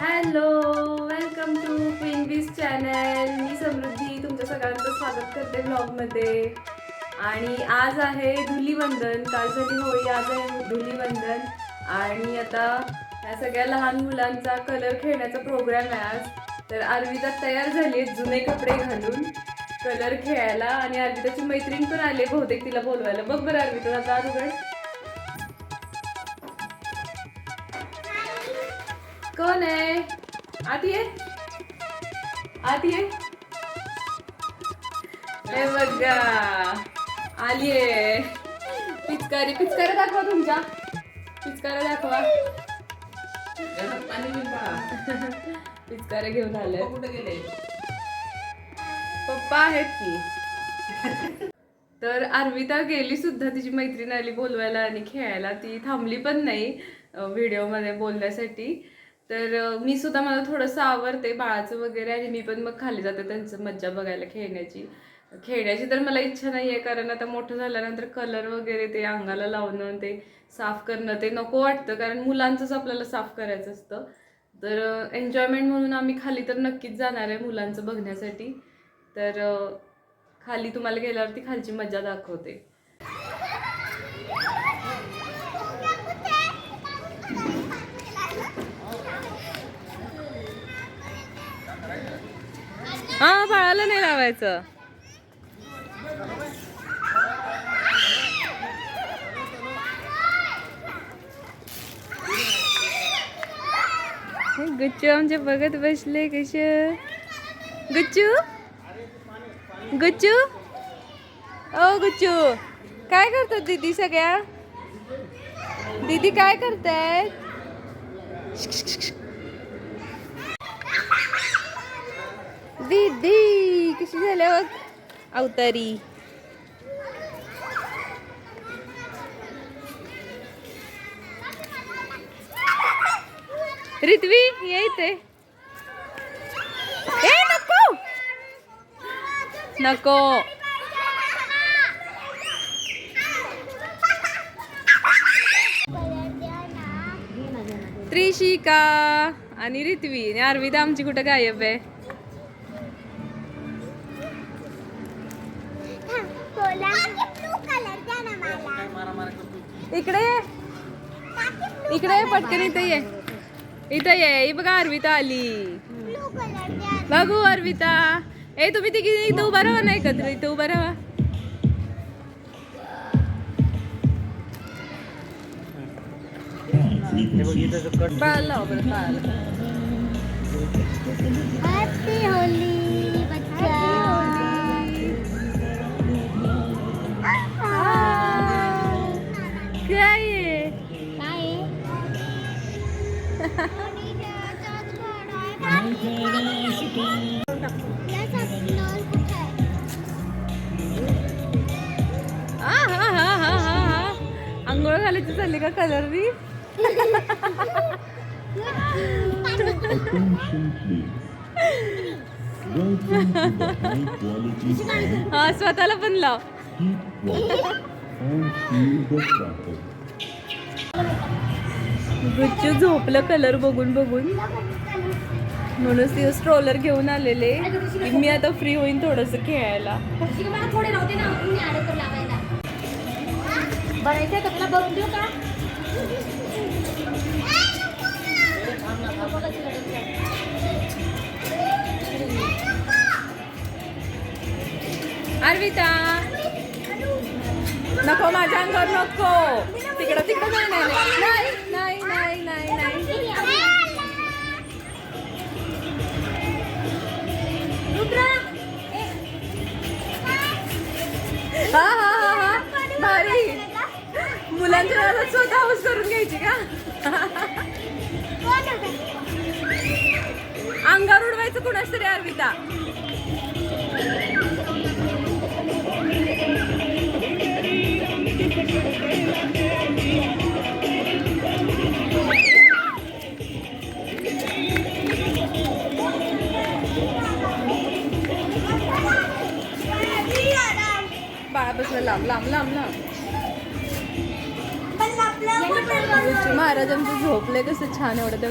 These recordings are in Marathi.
Hello welcome to queen bees channel मी समृद्धी तुमच्या सगळ्यांचं स्वागत करते ब्लॉगमध्ये आणि आज आहे धुलीवंदन काल झाली होळी आज आहे धुलीवंदन. आणि आता या सगळ्या लहान मुलांचा कलर खेळण्याचा प्रोग्राम आहे आज. तर अर्विता तयार झाली आहे जुने कपडे घालून कलर खेळायला. आणि अर्विताची मैत्रीण पण आली आहे बहुतेक तिला बोलवायला. बघ बरं अर्विता आता उघड कोण आहे? आत ये. आत ये. हे बघा आली आहे. पिचकारी पिचकारी दाखवा तुमच्या. पिचकाऱ्या दाखवा. पिचकाऱ्या घेऊन आले. कुठे गेले? पप्पा आहेत की. तर अर्विता गेली सुद्धा तिची मैत्रीण आली बोलवायला आणि खेळायला. ती थांबली पण नाही व्हिडिओमध्ये बोलण्यासाठी. तर मी सुद्धा मला थोडंसं आवडते बाळाचं वगैरे आणि मी पण मग खाली जाते त्यांचं मज्जा बघायला खेळण्याची. खेळण्याची तर मला इच्छा नाही आहे कारण आता मोठं झाल्यानंतर कलर वगैरे ते अंगाला लावणं ते साफ करणं ते नको वाटतं कारण मुलांचंच आपल्याला साफ करायचं असतं. तर एन्जॉयमेंट म्हणून आम्ही खाली तर नक्कीच जाणार आहे मुलांचं बघण्यासाठी. तर खाली तुम्हाला गेल्यावरती खालची मजा दाखवते. हा बाळाला नाही लावायचं. गुच्चू आमच्या बघत बसले कश गुच्चू? गुच्चू? ओ गुच्चू काय करतात दीदी सगळ्या? दीदी काय करतायत दीदी कशी झाल्या बघ अवतारी. रितवी ये इथे. ए नको! नको. त्रिशिका आणि रितवी आणि अर्विदा आमची कुठं गायब आहे काय मारा मारा करतो इकडे ये. इकडे पटकन इथं ये. इथं ये. ही बघा अर्विता आली. बघू अर्विता. ए तुम्ही तिघी इथं उभा राहा ना एकत्र इथं उभा राहा. बघ इथं जो कट बाळाला आंघोळ घालायची झाली का कलर मी हा स्वतःला पण लावची झोपलं कलर बघून बघून. म्हणून ते स्ट्रोलर घेऊन आलेले. मी आता फ्री होईन थोडस खेळायला. अर्विता. नको माझ्या अंगावर नको. तिकडं तिकडं नाही. हा हा हा हा. भारी. मुलांच्या नादात स्वतः हाऊस करून घ्यायची का? अंगावर उडवायचं कुणाच तरी अर्विता Thank you. लांब लांब लांब लांब. महाराजांचं झोपले कसं छान एवढं त्या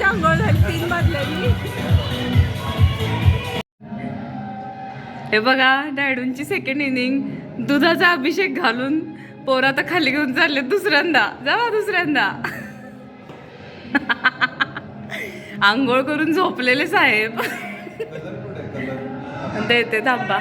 आंघोळ झाली तीन हे बघा डॅडूंची सेकंड इनिंग दुधाचा अभिषेक घालून पोर आता खाली घेऊन चालले दुसऱ्यांदा. जावा दुसऱ्यांदा. आंघोळ करून झोपलेले साहेब. देते थांबा.